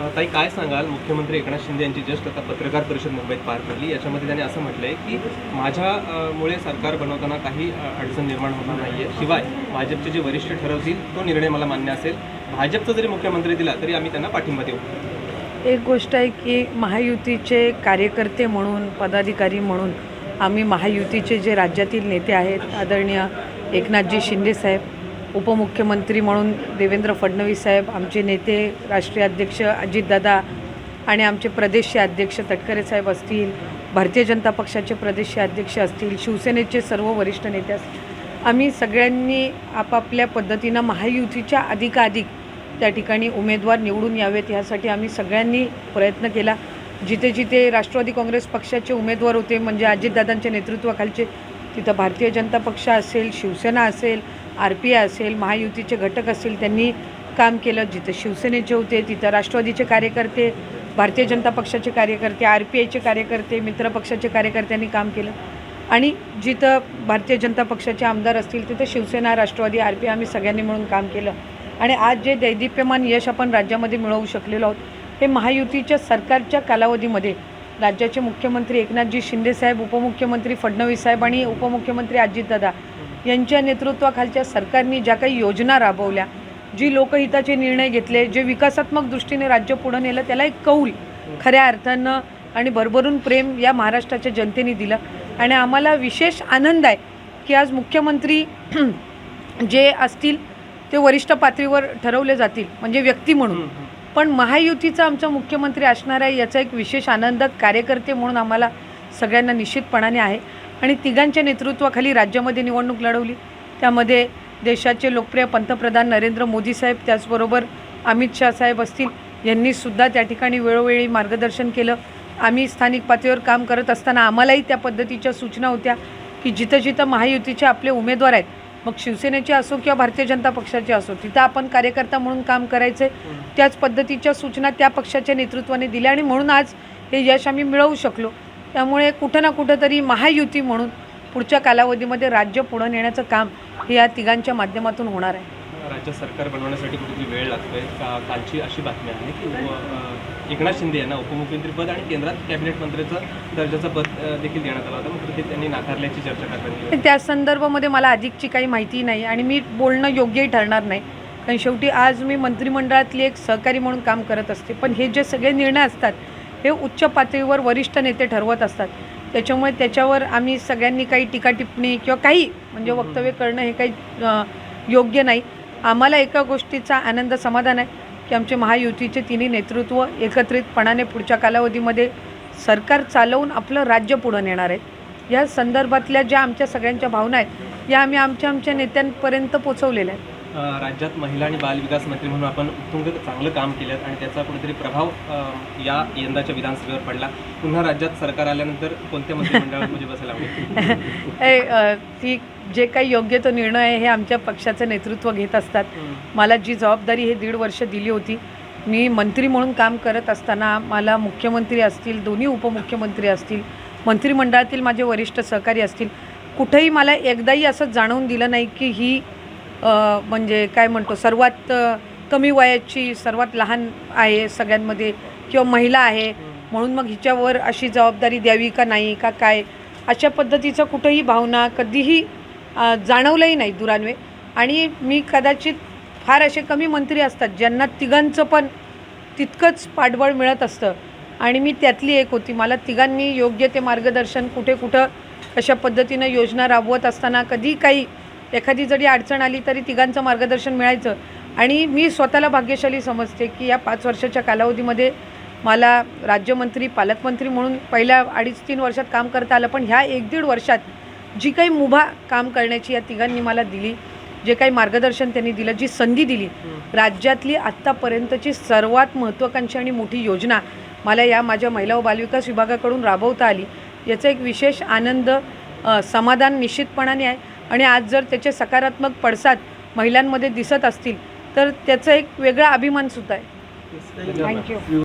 ताई काय सांगाल? मुख्यमंत्री एकनाथ शिंदे यांची जस्ट आता पत्रकार परिषद मुंबईत पार पडली. याच्यामध्ये त्यांनी असं म्हटलंय की माझ्या मुळे सरकार बनवताना काही अडचण निर्माण होणार नाहीये. शिवाय भाजपचे जे वरिष्ठ ठरवतील तो निर्णय मला मान्य असेल. भाजपचा जरी मुख्यमंत्री दिला तरी आम्ही त्यांना पाठिंबा देऊ. एक गोष्ट आहे की महायुतीचे कार्यकर्ते म्हणून पदाधिकारी म्हणून आम्ही महायुतीचे जे राज्यातील नेते आहेत आदरणीय एकनाथजी शिंदेसाहेब उपमुख्यमंत्री म्हणून देवेंद्र फडणवीस साहेब आमचे नेते राष्ट्रीय अध्यक्ष अजितदादा आणि आमचे प्रदेशचे अध्यक्ष तटकरे साहेब असतील भारतीय जनता पक्षाचे प्रदेशचे अध्यक्ष असतील शिवसेनेचे सर्व वरिष्ठ नेते असतील आम्ही सगळ्यांनी आपापल्या पद्धतीनं महायुतीच्या अधिकाधिक त्या ठिकाणी उमेदवार निवडून यावेत यासाठी आम्ही सगळ्यांनी प्रयत्न केला. जिथे जिथे राष्ट्रवादी काँग्रेस पक्षाचे उमेदवार होते म्हणजे अजितदादांच्या नेतृत्वाखालचे तिथं भारतीय जनता पक्ष असेल शिवसेना असेल आर पी आय असेल महायुतीचे घटक असतील त्यांनी काम केलं. जिथं शिवसेनेचे होते तिथं राष्ट्रवादीचे कार्यकर्ते भारतीय जनता पक्षाचे कार्यकर्ते आर पी आयचे कार्यकर्ते मित्र पक्षाचे कार्यकर्त्यांनी काम केलं. आणि जिथं भारतीय जनता पक्षाचे आमदार असतील तिथं शिवसेना राष्ट्रवादी आर पी आम्ही सगळ्यांनी मिळून काम केलं. आणि आज जे दैदिप्यमान यश आपण राज्यामध्ये मिळवू शकलेलो आहोत हे महायुतीच्या सरकारच्या कालावधीमध्ये राज्याचे मुख्यमंत्री एकनाथजी शिंदेसाहेब उपमुख्यमंत्री फडणवीस साहेब आणि उपमुख्यमंत्री अजितदादा यांच्या नेतृत्वाखालच्या सरकारने ज्या काही योजना राबवल्या जी लोकहिताचे निर्णय घेतले जे विकासात्मक दृष्टीने राज्य पुढं नेलं त्याला एक कौल खऱ्या अर्थानं आणि भरभरून प्रेम या महाराष्ट्राच्या जनतेने दिलं. आणि आम्हाला विशेष आनंद आहे की आज मुख्यमंत्री जे असतील ते वरिष्ठ पातळीवर ठरवले जातील म्हणजे व्यक्ती म्हणून. पण महायुतीचा आमचा मुख्यमंत्री असणार आहे याचा एक विशेष आनंद कार्यकर्ते म्हणून आम्हाला सगळ्यांना निश्चितपणाने आहे. आणि तिघांच्या नेतृत्वाखाली राज्यामध्ये निवडणूक लढवली. त्यामध्ये देशाचे लोकप्रिय पंतप्रधान नरेंद्र मोदी साहेब त्याचबरोबर अमित शाह साहेब असतील यांनीसुद्धा त्या ठिकाणी वेळोवेळी मार्गदर्शन केलं. आम्ही स्थानिक पातळीवर काम करत असताना आम्हालाही त्या पद्धतीच्या सूचना होत्या की जिथं जिथं महायुतीचे आपले उमेदवार आहेत मग शिवसेनेचे असो किंवा भारतीय जनता पक्षाचे असो तिथं आपण कार्यकर्ता म्हणून काम करायचे त्याच पद्धतीच्या सूचना त्या पक्षाच्या नेतृत्वाने दिल्या आणि म्हणून आज हे यश आम्ही मिळवू शकलो. त्यामुळे कुठं ना कुठं तरी महायुती म्हणून पुढच्या कालावधीमध्ये राज्य पुढं नेण्याचं काम हे या तिघांच्या माध्यमातून होणार आहे. राज्य सरकार बनवण्यासाठी कुठेतरी वेळ लागतोय. का कालची अशी बातमी आहे की एकनाथ शिंदे यांना उपमुख्यमंत्रीपद आणि केंद्रात कॅबिनेट मंत्र्याचं दर्जाचं पद देखील देण्यात आलं होतं. मात्र ते त्यांनी नाकारल्याची चर्चा करण्यात त्या संदर्भामध्ये मला अधिकची काही माहिती नाही आणि मी बोलणं योग्यही ठरणार नाही. कारण शेवटी आज मी मंत्रिमंडळातली एक सहकारी म्हणून काम करत असते. पण हे जे सगळे निर्णय असतात हे उच्च पातळीवर वरिष्ठ नेते ठरवत असतात. त्याच्यामुळे त्याच्यावर आम्ही सगळ्यांनी काही टीका टिप्पणी किंवा काही म्हणजे वक्तव्य करणं हे काही योग्य नाही. आम्हाला एका गोष्टीचा आनंद समाधान आहे की आमचे महायुतीचे तिन्ही नेतृत्व एकत्रितपणाने पुढच्या कालावधीमध्ये सरकार चालवून आपलं राज्य पुढं नेणार आहेत या संदर्भातल्या ज्या आमच्या सगळ्यांच्या भावना आहेत या आम्ही आमच्या आमच्या नेत्यांपर्यंत पोचवलेल्या आहेत. राज्यात महिला आणि बालविकास मंत्री म्हणून आपण उत्तुंग चांगलं काम केलं आणि त्याचा कुठेतरी प्रभाव या यंदाच्या विधानसभेवर पडला. पुन्हा राज्यात सरकार आल्यानंतर कोणत्या मंत्रिमंडळामध्ये बसायला आवडेल ती जे काही योग्य तो निर्णय आहे हे आमच्या पक्षाचं नेतृत्व घेत असतात. मला जी जबाबदारी हे दीड वर्ष दिली होती मी मंत्री म्हणून काम करत असताना मला मुख्यमंत्री असतील दोन्ही उपमुख्यमंत्री असतील मंत्रिमंडळातील माझे वरिष्ठ सहकारी असतील कुठंही मला एकदाही असं जाणवून दिलं नाही की ही म्हणजे काय म्हणतो सर्वात कमी वयाची सर्वात लहान आहे सगळ्यांमध्ये किंवा महिला आहे म्हणून मग हिच्यावर अशी जबाबदारी द्यावी का नाही का काय? अशा पद्धतीचं कुठंही भावना कधीही जाणवलंही नाही दुरान्वे. आणि मी कदाचित फार असे कमी मंत्री असतात ज्यांना तिघांचं पण तितकंच पाठबळ मिळत असतं. आणि मी त्यातली एक होती. मला तिघांनी योग्य ते मार्गदर्शन कुठे कुठं कशा पद्धतीनं योजना राबवत असताना कधी काही एखादी जरी अडचण आली तरी तिघांचं मार्गदर्शन मिळायचं. आणि मी स्वतःला भाग्यशाली समजते की या पाच वर्षाच्या कालावधीमध्ये मला राज्यमंत्री पालकमंत्री म्हणून पहिल्या अडीच तीन वर्षात काम करता आलं. पण ह्या एक दीड वर्षात जी काही मुभा काम करण्याची या तिघांनी मला दिली जे काही मार्गदर्शन त्यांनी दिलं जी संधी दिली राज्यातली आत्तापर्यंतची सर्वात महत्त्वाकांक्षी आणि मोठी योजना मला या माझ्या महिला व बालविकास विभागाकडून राबवता आली. याचा एक विशेष आनंद समाधान निश्चितपणाने आहे. आणि आज जर त्याचे सकारात्मक पडसाद महिलांमध्ये दिसत असतील तर त्याचा एक वेगळा अभिमानसुद्धा आहे. थँक्यू